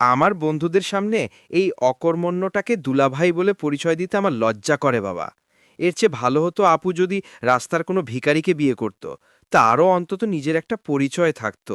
আমার বন্ধুদের সামনে এই অকর্মণ্যটাকে দুলাভাই বলে পরিচয় দিতে আমার লজ্জা করে বাবা। এর চেয়ে ভালো হতো আপু যদি রাস্তার কোনো ভিখারিকে বিয়ে করত তারও অন্তত নিজের একটা পরিচয় থাকত।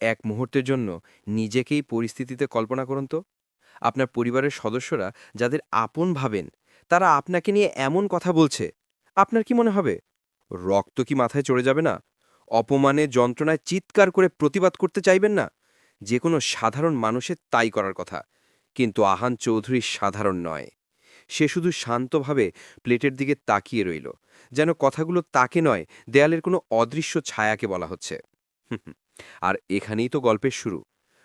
এক মুহূর্তের জন্য নিজেকেই পরিস্থিতিতে কল্পনা করুন তো। আপনার পরিবারের সদস্যরা যাদের আপন ভাবেন, তারা আপনাকে নিয়ে এমন কথা বলছে, আপনার কি মনে হবে? রক্ত কি মাথায় চড়ে যাবে না? অপমানে যন্ত্রণায় চিৎকার করে প্রতিবাদ করতে চাইবেন না? যে কোনো সাধারণ মানুষের তাই করার কথা। কিন্তু আহান চৌধুরী সাধারণ নয়। সে শুধু শান্তভাবে প্লেটের দিকে তাকিয়ে রইল। যেন কথাগুলো তাকে নয়, দেয়ালের কোনো অদৃশ্য ছায়াকে বলা হচ্ছে। আর এখানেই তো গল্পের শুরু।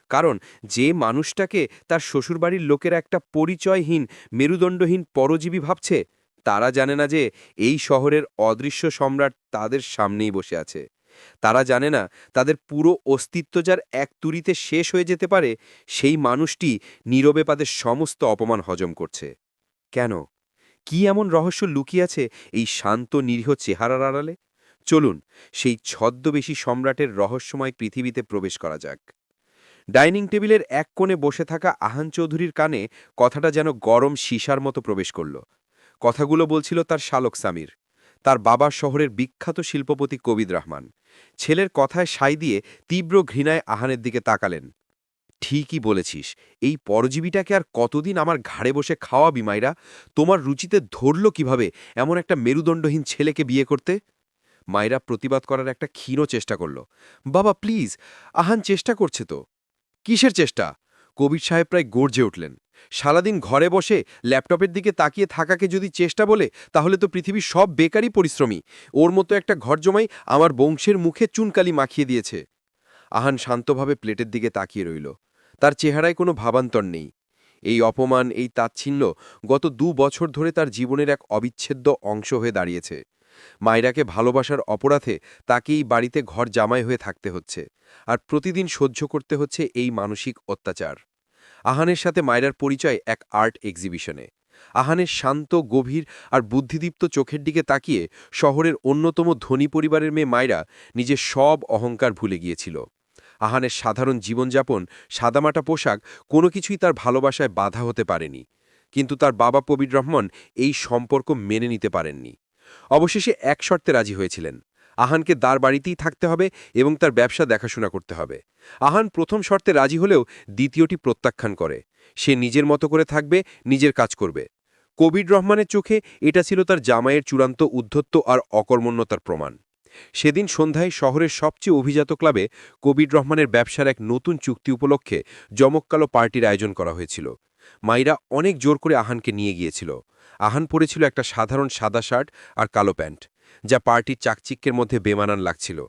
কারণ যে মানুষটাকে তার শ্বশুরবাড়ির লোকেরা একটা পরিচয়হীন, মেরুদণ্ডহীন পরজীবী ভাবছে, তারা জানে না যে এই শহরের অদৃশ্য সম্রাট তাদের সামনেই বসে আছে। তারা জানে না তাদের পুরো অস্তিত্ব যার এক তুরিতে শেষ হয়ে যেতে পারে, সেই মানুষটি নীরবে তাদের সমস্ত অপমান হজম করছে। কেন? কি এমন রহস্য লুকিয়ে আছে এই শান্ত নিরীহ চেহারার আড়ালে? চলুন সেই ছদ্মবেশী সম্রাটের রহস্যময় পৃথিবীতে প্রবেশ করা যাক। ডাইনিং টেবিলের এক কোণে বসে থাকা আহান চৌধুরীর কানে কথাটা যেন গরম সীসার মতো প্রবেশ করল। কথাগুলো বলছিল তার শালক সামির। তার বাবা শহরের বিখ্যাত শিল্পপতি কবিদ রহমান। ছেলের কথায় সাই দিয়ে তীব্র ঘৃণায় আহানের দিকে তাকালেন। ঠিকই বলেছিস, এই পরজীবীটাকে আর কতদিন আমার ঘাড়ে বসে খাওয়া বিমাইরা তোমার রুচিতে ধরল কীভাবে এমন একটা মেরুদণ্ডহীন ছেলেকে বিয়ে করতে? মায়েরা প্রতিবাদ করার একটা ক্ষীণ চেষ্টা করল। বাবা, প্লিজ, আহান চেষ্টা করছে তো। কিসের চেষ্টা? কবির সাহেব প্রায় গর্জে উঠলেন। সারাদিন ঘরে বসে ল্যাপটপের দিকে তাকিয়ে থাকাকে যদি চেষ্টা বলে, তাহলে তো পৃথিবীর সব বেকারই পরিশ্রমী। ওর মতো একটা ঘর জমাই আমার বংশের মুখে চুনকালি মাখিয়ে দিয়েছে। আহান শান্তভাবে প্লেটের দিকে তাকিয়ে রইল। তার চেহারায় কোনো ভাবান্তর নেই। এই অপমান, এই তাচ্ছিল্য গত দু বছর ধরে তার জীবনের এক অবিচ্ছেদ্য অংশ হয়ে দাঁড়িয়েছে। মায়রাকে ভালোবাসার অপরাধে তাকেই বাড়িতে ঘর জামাই হয়ে থাকতে হচ্ছে। আর প্রতিদিন সহ্য করতে হচ্ছে এই মানসিক অত্যাচার। আহানের সাথে মায়রার পরিচয় এক আর্ট এক্সিবিশনে। আহানের শান্ত, গভীর আর বুদ্ধিদীপ্ত চোখের দিকে তাকিয়ে শহরের অন্যতম ধনী পরিবারের মেয়ে মায়রা নিজের সব অহংকার ভুলে গিয়েছিল। আহানের সাধারণ জীবনযাপন, সাদামাটা পোশাক কোনো কিছুই তার ভালোবাসায় বাধা হতে পারেনি। কিন্তু তার বাবা পবির রহমান এই সম্পর্ক মেনে নিতে পারেননি। অবশেষে এক শর্তে রাজি হয়েছিলেন। আহানকে দার বাড়িতেই থাকতে হবে এবং তার ব্যবসা দেখাশোনা করতে হবে। আহান প্রথম শর্তে রাজি হলেও দ্বিতীয়টি প্রত্যাখ্যান করে। সে নিজের মতো করে থাকবে, নিজের কাজ করবে। কবির রহমানের চোখে এটা ছিল তার জামাইয়ের চূড়ান্ত উদ্ধত্ত আর অকর্মণ্যতার প্রমাণ। সেদিন সন্ধ্যায় শহরের সবচেয়ে অভিজাত ক্লাবে কবির রহমানের ব্যবসার এক নতুন চুক্তি উপলক্ষে জমক্কালো পার্টির আয়োজন করা হয়েছিল। মাইরা অনেক জোর করে আহানকে নিয়ে গিয়েছিল। আহান পরেছিল একটা সাধারণ সাদা শার্ট আর কালো প্যান্ট। যা পার্টির চাকচিক্যের মধ্যে বেমানান লাগছিল।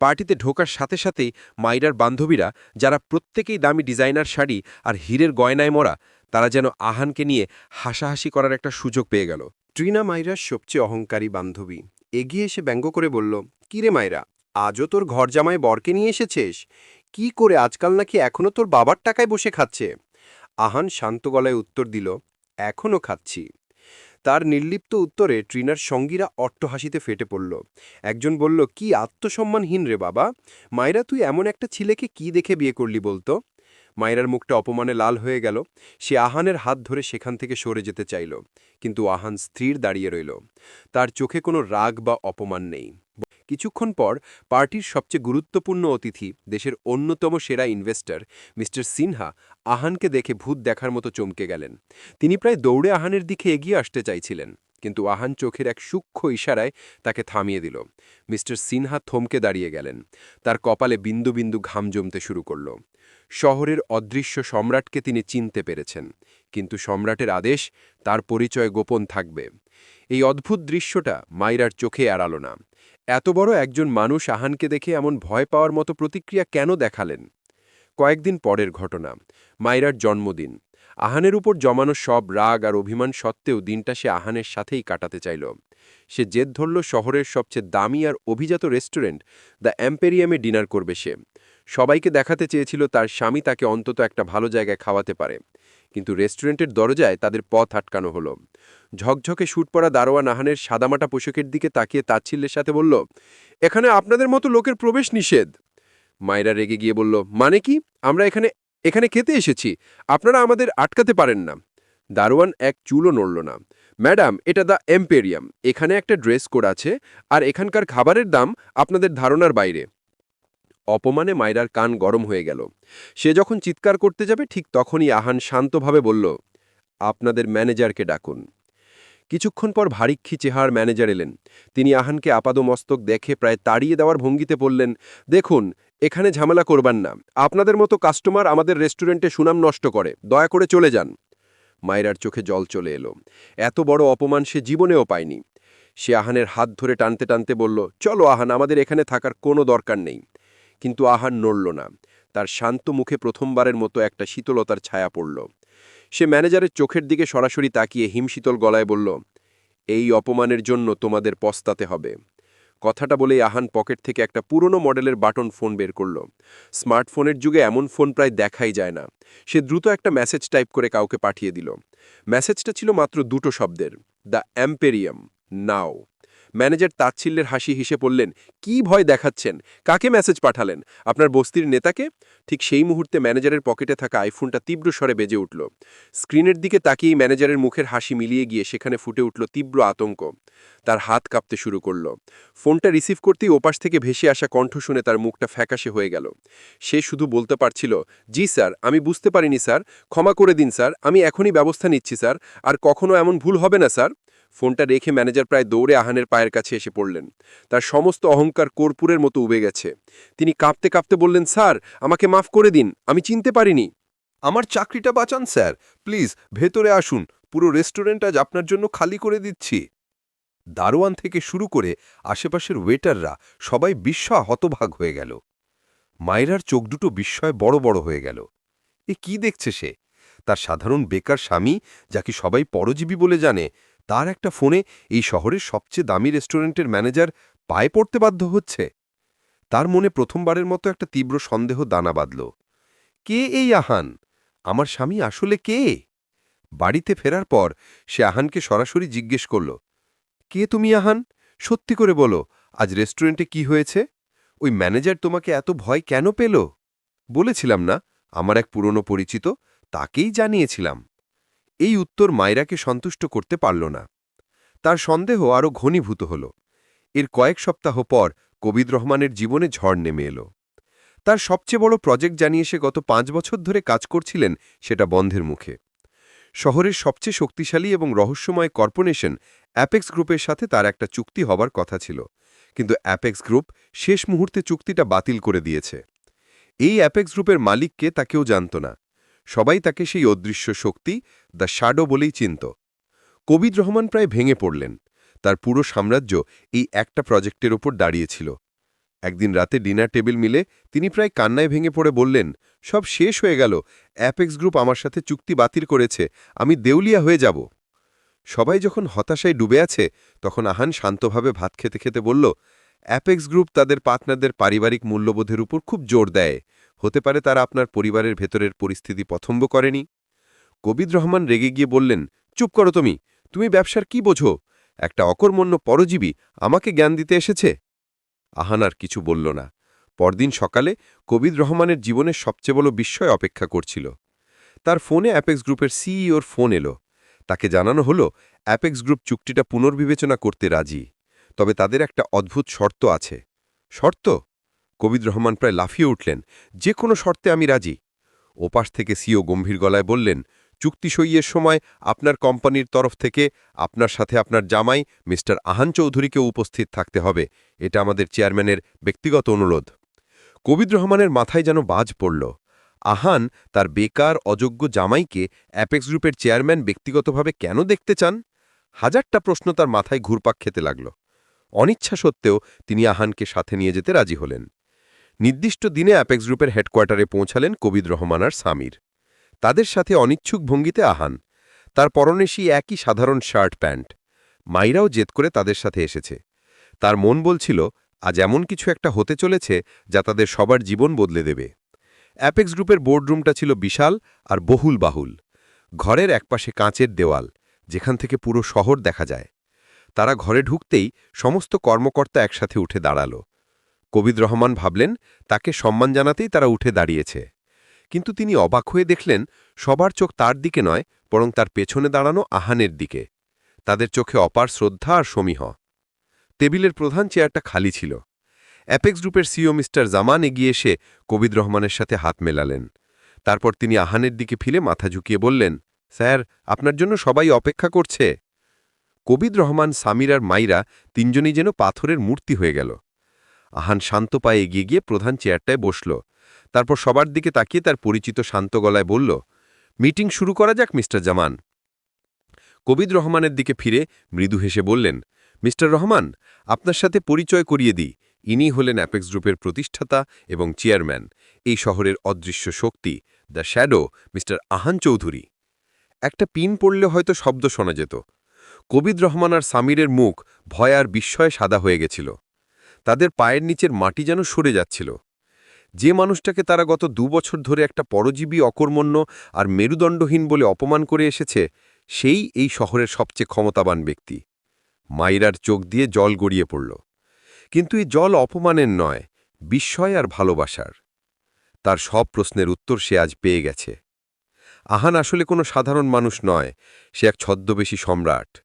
পার্টিতে ঢোকার সাথে সাথেই মাইরার বান্ধবীরা, যারা প্রত্যেকেই দামি ডিজাইনার শাড়ি আর হীরের গয়নায় মরা, তারা যেন আহানকে নিয়ে হাসাহাসি করার একটা সুযোগ পেয়ে গেল। ট্রিনা মাইরার সবচেয়ে অহংকারী বান্ধবী এগিয়ে এসে ব্যঙ্গ করে বলল, কিরে মাইরা, আজও তোর ঘর জামায় বরকে নিয়ে এসেছিস? কি করে আজকাল নাকি এখনও তোর বাবার টাকায় বসে খাচ্ছে? আহান শান্ত গলায় উত্তর দিল এখনও খাচ্ছি। তার নির্লিপ্ত উত্তরে ট্রিনার সঙ্গীরা অট্টহাসিতে ফেটে পড়ল। একজন বলল, কি আত্মসম্মানহীন রে বাবা। মায়েরা তুই এমন একটা ছেলেকে কি দেখে বিয়ে করলি বলতো? মায়েরার মুখটা অপমানে লাল হয়ে গেল। সে আহানের হাত ধরে সেখান থেকে সরে যেতে চাইল, কিন্তু আহান স্ত্রীর দাঁড়িয়ে রইল। তার চোখে কোনো রাগ বা অপমান নেই। কিছুক্ষণ পর পার্টির সবচেয়ে গুরুত্বপূর্ণ অতিথি দেশের অন্যতম সেরা ইনভেস্টর, মিস্টার সিনহা আহানকে দেখে ভূত দেখার মতো চমকে গেলেন। তিনি প্রায় দৌড়ে আহানের দিকে এগিয়ে আসতে চাইছিলেন, কিন্তু আহান চোখের এক সূক্ষ্ম ইশারায় তাকে থামিয়ে দিল। মিস্টার সিনহা থমকে দাঁড়িয়ে গেলেন। তার কপালে বিন্দু বিন্দু ঘাম জমতে শুরু করল। শহরের অদৃশ্য সম্রাটকে তিনি চিনতে পেরেছেন, কিন্তু সম্রাটের আদেশ, তার পরিচয় গোপন থাকবে। এই অদ্ভুত দৃশ্যটা মাইরার চোখে এড়াল না। এত বড় একজন মানুষ আহানকে দেখে এমন ভয় পাওয়ার মতো প্রতিক্রিয়া কেন দেখালেন? কয়েকদিন পরের ঘটনা, মাইরার জন্মদিন। আহানের উপর জমানো সব রাগ আর অভিমান সত্ত্বেও দিনটা সে আহানের সাথেই কাটাতে চাইল। সে জেদ ধরল শহরের সবচেয়ে দামি আর অভিজাত রেস্টুরেন্ট, দ্য অ্যাম্পেরিয়ামে ডিনার করবে সে। সবাইকে দেখাতে চেয়েছিল তার স্বামী তাকে অন্তত একটা ভালো জায়গায় খাওয়াতে পারে। কিন্তু রেস্টুরেন্টের দরজায় তাদের পথ আটকানো হলো। ঝকঝকে শুট পরা দারোয়ান আহানের সাদামাটা পোশাকের দিকে তাকিয়ে তাচ্ছিল্যের সাথে বলল, এখানে আপনাদের মতো লোকের প্রবেশ নিষেধ। মায়েরা রেগে গিয়ে বলল মানে কি? আমরা এখানে এখানে খেতে এসেছি। আপনারা আমাদের আটকাতে পারেন না। দারোয়ান এক চুলও নড়ল না। ম্যাডাম, এটা দ্য এম্পেরিয়াম। এখানে একটা ড্রেস কোড আছে, আর এখানকার খাবারের দাম আপনাদের ধারণার বাইরে। অপমানে মায়রার কান গরম হয়ে গেল। সে যখন চিৎকার করতে যাবে, ঠিক তখনই আহান শান্তভাবে বলল, আপনাদের ম্যানেজারকে ডাকুন। কিছুক্ষণ পর ভারিক্ষী চেহার ম্যানেজার এলেন। তিনি আহানকে আপাদমস্তক দেখে প্রায় তাড়িয়ে দেওয়ার ভঙ্গিতে বললেন, দেখুন, এখানে ঝামেলা করবেন না। আপনাদের মতো কাস্টমার আমাদের রেস্টুরেন্টে সুনাম নষ্ট করে। দয়া করে চলে যান। মায়রার চোখে জল চলে এলো। এত বড় অপমান সে জীবনেও পায়নি। সে আহানের হাত ধরে টানতে টানতে বলল, চলো আহান, আমাদের এখানে থাকার কোনো দরকার নেই। কিন্তু আহান নড়ল না। তার শান্ত মুখে প্রথমবারের মতো একটা শীতলতার ছায়া পড়ল। সে ম্যানেজারের চোখের দিকে সরাসরি তাকিয়ে হিমশীতল গলায় বলল, এই অপমানের জন্য তোমাদের পস্তাতে হবে। কথাটা বলেই আহান পকেট থেকে একটা পুরনো মডেলের বাটন ফোন বের করল। স্মার্টফোনের যুগে এমন ফোন প্রায় দেখাই যায় না। সে দ্রুত একটা মেসেজ টাইপ করে কাউকে পাঠিয়ে দিল। মেসেজটা ছিল মাত্র দুটো শব্দের, দ্য অ্যাম্পেরিয়াম, নাও। ম্যানেজার তাচ্ছিল্যের হাসি হিসে পড়লেন, কি ভয় দেখাচ্ছেন? কাকে মেসেজ পাঠালেন? আপনার বস্তির নেতাকে? ঠিক সেই মুহূর্তে ম্যানেজারের পকেটে থাকা আইফোনটা তীব্র স্বরে বেজে উঠল। স্ক্রিনের দিকে তাকিয়েই ম্যানেজারের মুখের হাসি মিলিয়ে গিয়ে সেখানে ফুটে উঠল তীব্র আতঙ্ক। তার হাত কাঁপতে শুরু করল। ফোনটা রিসিভ করতেই ওপাশ থেকে ভেসে আসা কণ্ঠ শুনে তার মুখটা ফ্যাকাশে হয়ে গেল। সে শুধু বলতে পারছিল, জি স্যার, আমি বুঝতে পারিনি স্যার। ক্ষমা করে দিন স্যার, আমি এখনই ব্যবস্থা নিচ্ছি স্যার। আর কখনো এমন ভুল হবে না স্যার। ফোনটা রেখে ম্যানেজার প্রায় দৌড়ে আহানের পায়ের কাছে এসে পড়লেন। তার সমস্ত অহংকার কর্পূরের মতো উবে গেছে। তিনি কাঁপতে কাঁপতে বললেন, স্যার, আমাকে মাফ করে দিন, আমি চিনতে পারিনি। আমার চাকরিটা বাঁচান, স্যার। প্লিজ, ভেতরে আসুন। পুরো রেস্টুরেন্ট আজ আপনার জন্য খালি করে দিচ্ছি। দারোয়ান থেকে শুরু করে আশেপাশের ওয়েটাররা সবাই বিস্ময় হতভাগ হয়ে গেল। মায়রার চোখ দুটো বিস্ময় বড় বড় হয়ে গেল। এ কি দেখছে সে? তার সাধারণ বেকার স্বামী, যাকে সবাই পরজীবী বলে জানে তার একটা ফোনে এই শহরের সবচেয়ে দামি রেস্টুরেন্টের ম্যানেজার পায়ে পড়তে বাধ্য হচ্ছে। তার মনে প্রথমবারের মতো একটা তীব্র সন্দেহ দানা বাঁধল। কে এই আহান? আমার স্বামী আসলে কে? বাড়িতে ফেরার পর সে আহানকে সরাসরি জিজ্ঞেস করল, কে তুমি আহান? সত্যি করে বলো, আজ রেস্টুরেন্টে কি হয়েছে? ওই ম্যানেজার তোমাকে এত ভয় কেন পেল? বলেছিলাম না, আমার এক পুরনো পরিচিত, তাকেই জানিয়েছিলাম। এই উত্তর মায়রাকে সন্তুষ্ট করতে পারল না। তার সন্দেহ আরও ঘনীভূত হল। এর কয়েক সপ্তাহ পর কবিদ রহমানের জীবনে ঝড় নেমে এলো। তার সবচেয়ে বড় প্রজেক্ট জানিয়ে সে গত পাঁচ বছর ধরে কাজ করছিলেন সেটা বন্ধের মুখে। শহরের সবচেয়ে শক্তিশালী এবং রহস্যময় কর্পোরেশন অ্যাপেক্স গ্রুপের সাথে তার একটা চুক্তি হবার কথা ছিল। কিন্তু অ্যাপেক্স গ্রুপ শেষ মুহূর্তে চুক্তিটা বাতিল করে দিয়েছে। এই অ্যাপেক্স গ্রুপের মালিককে তা কেউ জানত না। সবাই তাকে সেই অদৃশ্য শক্তি, দ্য শ্যাডো বলেই চিনত। কবির রহমান প্রায় ভেঙে পড়লেন। তার পুরো সাম্রাজ্য এই একটা প্রজেক্টের ওপর দাঁড়িয়েছিল। একদিন রাতে ডিনার টেবিল মিলে তিনি প্রায় কান্নায় ভেঙে পড়ে বললেন, সব শেষ হয়ে গেল। অ্যাপেক্স গ্রুপ আমার সাথে চুক্তি বাতিল করেছে। আমি দেউলিয়া হয়ে যাব। সবাই যখন হতাশায় ডুবে আছে, তখন আহান শান্তভাবে ভাত খেতে খেতে বলল, অ্যাপেক্স গ্রুপ তাদের পার্টনারদের পারিবারিক মূল্যবোধের উপর খুব জোর দেয়। হতে পারে তারা আপনার পরিবারের ভেতরের পরিস্থিতি পছন্দ করেনি। কবিদ রহমান রেগে গিয়ে বললেন, চুপ করো তুমি তুমি ব্যবসার কি বোঝো? একটা অকর্মণ্য পরজীবী আমাকে জ্ঞান দিতে এসেছে? আহান আর কিছু বলল না। পরদিন সকালে কবিদ রহমানের জীবনের সবচেয়ে বড় বিস্ময় অপেক্ষা করছিল। তার ফোনে অ্যাপেক্স গ্রুপের সিইওর ফোন এলো। তাকে জানানো হলো, অ্যাপেক্স গ্রুপ চুক্তিটা পুনর্বিবেচনা করতে রাজি, তবে তাদের একটা অদ্ভুত শর্ত আছে। শর্ত? কবিদ রহমান প্রায় লাফিয়ে উঠলেন, যে কোনো শর্তে আমি রাজি। ওপাশ থেকে সিও গম্ভীর গলায় বললেন, চুক্তি সইয়ের সময় আপনার কোম্পানির তরফ থেকে আপনার সাথে আপনার জামাই মিস্টার আহান চৌধুরীকে উপস্থিত থাকতে হবে। এটা আমাদের চেয়ারম্যানের ব্যক্তিগত অনুরোধ। কবির রহমানের মাথায় যেন বাজ পড়ল। আহান তার বেকার, অযোগ্য জামাইকে অ্যাপেক্স গ্রুপের চেয়ারম্যান ব্যক্তিগতভাবে কেন দেখতে চান? হাজারটা প্রশ্ন তার মাথায় ঘুরপাক খেতে লাগল। অনিচ্ছা সত্ত্বেও তিনি আহানকে সাথে নিয়ে যেতে রাজি হলেন। নির্দিষ্ট দিনে অ্যাপেক্স গ্রুপের হেডকোয়ার্টারে পৌঁছালেন কবিদ রহমান আর সামির। তাদের সাথে অনিচ্ছুক ভঙ্গিতে আহান। তার পরনে সেই একই সাধারণ শার্ট প্যান্ট। মাইরাও জেদ করে তাদের সাথে এসেছে। তার মন বলছিল, আজ এমন কিছু একটা হতে চলেছে যা তাদের সবার জীবন বদলে দেবে। অ্যাপেক্স গ্রুপের বোর্ডরুমটা ছিল বিশাল আর বহুল বাহুল। ঘরের একপাশে কাঁচের দেওয়াল, যেখান থেকে পুরো শহর দেখা যায়। তারা ঘরে ঢুকতেই সমস্ত কর্মকর্তা একসাথে উঠে দাঁড়াল। কবিদ রহমান ভাবলেন, তাকে সম্মান জানাতেই তারা উঠে দাঁড়িয়েছে। কিন্তু তিনি অবাক হয়ে দেখলেন, সবার চোখ তার দিকে নয়, বরং তার পেছনে দাঁড়ানো আহানের দিকে। তাদের চোখে অপার শ্রদ্ধা আর সমীহ। টেবিলের প্রধান চেয়ারটা খালি ছিল। অ্যাপেক্স গ্রুপের সিও মিস্টার জামান এগিয়ে এসে কবির রহমানের সাথে হাত মেলালেন। তারপর তিনি আহানের দিকে ফিরে মাথা ঝুঁকিয়ে বললেন, স্যার, আপনার জন্য সবাই অপেক্ষা করছে। কবির রহমান, সামির আর মাইরা তিনজনই যেন পাথরের মূর্তি হয়ে গেল। আহান শান্ত পায়ে এগিয়ে গিয়ে প্রধান চেয়ারটায় বসল। তারপর সবার দিকে তাকিয়ে তার পরিচিত শান্ত গলায় বলল, মিটিং শুরু করা যাক, মিস্টার জামান। কবির রহমানের দিকে ফিরে মৃদু হেসে বললেন, মিস্টার রহমান, আপনার সাথে পরিচয় করিয়ে দিই। ইনি হলেন অ্যাপেক্স গ্রুপের প্রতিষ্ঠাতা এবং চেয়ারম্যান। এই শহরের অদৃশ্য শক্তি, the shadow, mister Ahan Chowdhury. একটা পিন পড়লে হয়তো শব্দ শোনা যেত। কবিদ রহমান আর সামিরের মুখ ভয় আর বিস্ময়ে সাদা হয়ে গেছিল। তাদের পায়ের নিচের মাটি যেন সরে যাচ্ছিল। যে মানুষটাকে তারা গত দু বছর ধরে একটা পরজীবী, অকর্মণ্য আর মেরুদণ্ডহীন বলে অপমান করে এসেছে, সেই এই শহরের সবচেয়ে ক্ষমতাবান ব্যক্তি। মাইরার চোখ দিয়ে জল গড়িয়ে পড়ল। কিন্তু এই জল অপমানের নয়, বিস্ময় আর ভালোবাসার। তার সব প্রশ্নের উত্তর সে আজ পেয়ে গেছে। আহান আসলে কোনো সাধারণ মানুষ নয়, সে এক ছদ্মবেশী সম্রাট।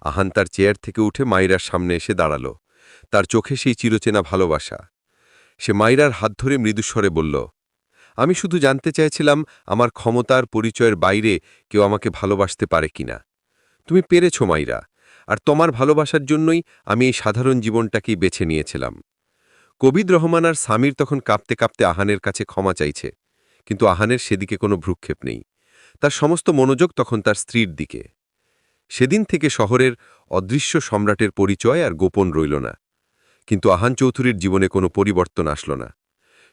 আহান তার চেয়ার থেকে উঠে মাইরার সামনে এসে দাঁড়াল। তার চোখে সেই চিরচেনা ভালোবাসা। সে মাইরার হাত ধরে মৃদুস্বরে বলল, আমি শুধু জানতে চাইছিলাম আমার ক্ষমতার পরিচয়ের বাইরে কেউ আমাকে ভালোবাসতে পারে কিনা। তুমি পেরেছ মাইরা, আর তোমার ভালোবাসার জন্যই আমি এই সাধারণ জীবনটাকেই বেছে নিয়েছিলাম। কবিদ রহমান আর সামির তখন কাঁপতে কাঁপতে আহানের কাছে ক্ষমা চাইছে, কিন্তু আহানের সেদিকে কোনো ভ্রুক্ষেপ নেই। তার সমস্ত মনোযোগ তখন তার স্ত্রীর দিকে। সেদিন থেকে শহরের অদৃশ্য সম্রাটের পরিচয় আর গোপন রইল না। কিন্তু আহান চৌধুরীর জীবনে কোনো পরিবর্তন আসল না।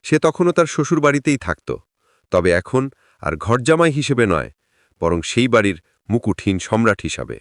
সে তখনও তার শ্বশুর বাড়িতেই থাকত। তবে এখন আর ঘরজামাই হিসেবে নয়, বরং সেই বাড়ির মুকুটহীন সম্রাট হিসাবে।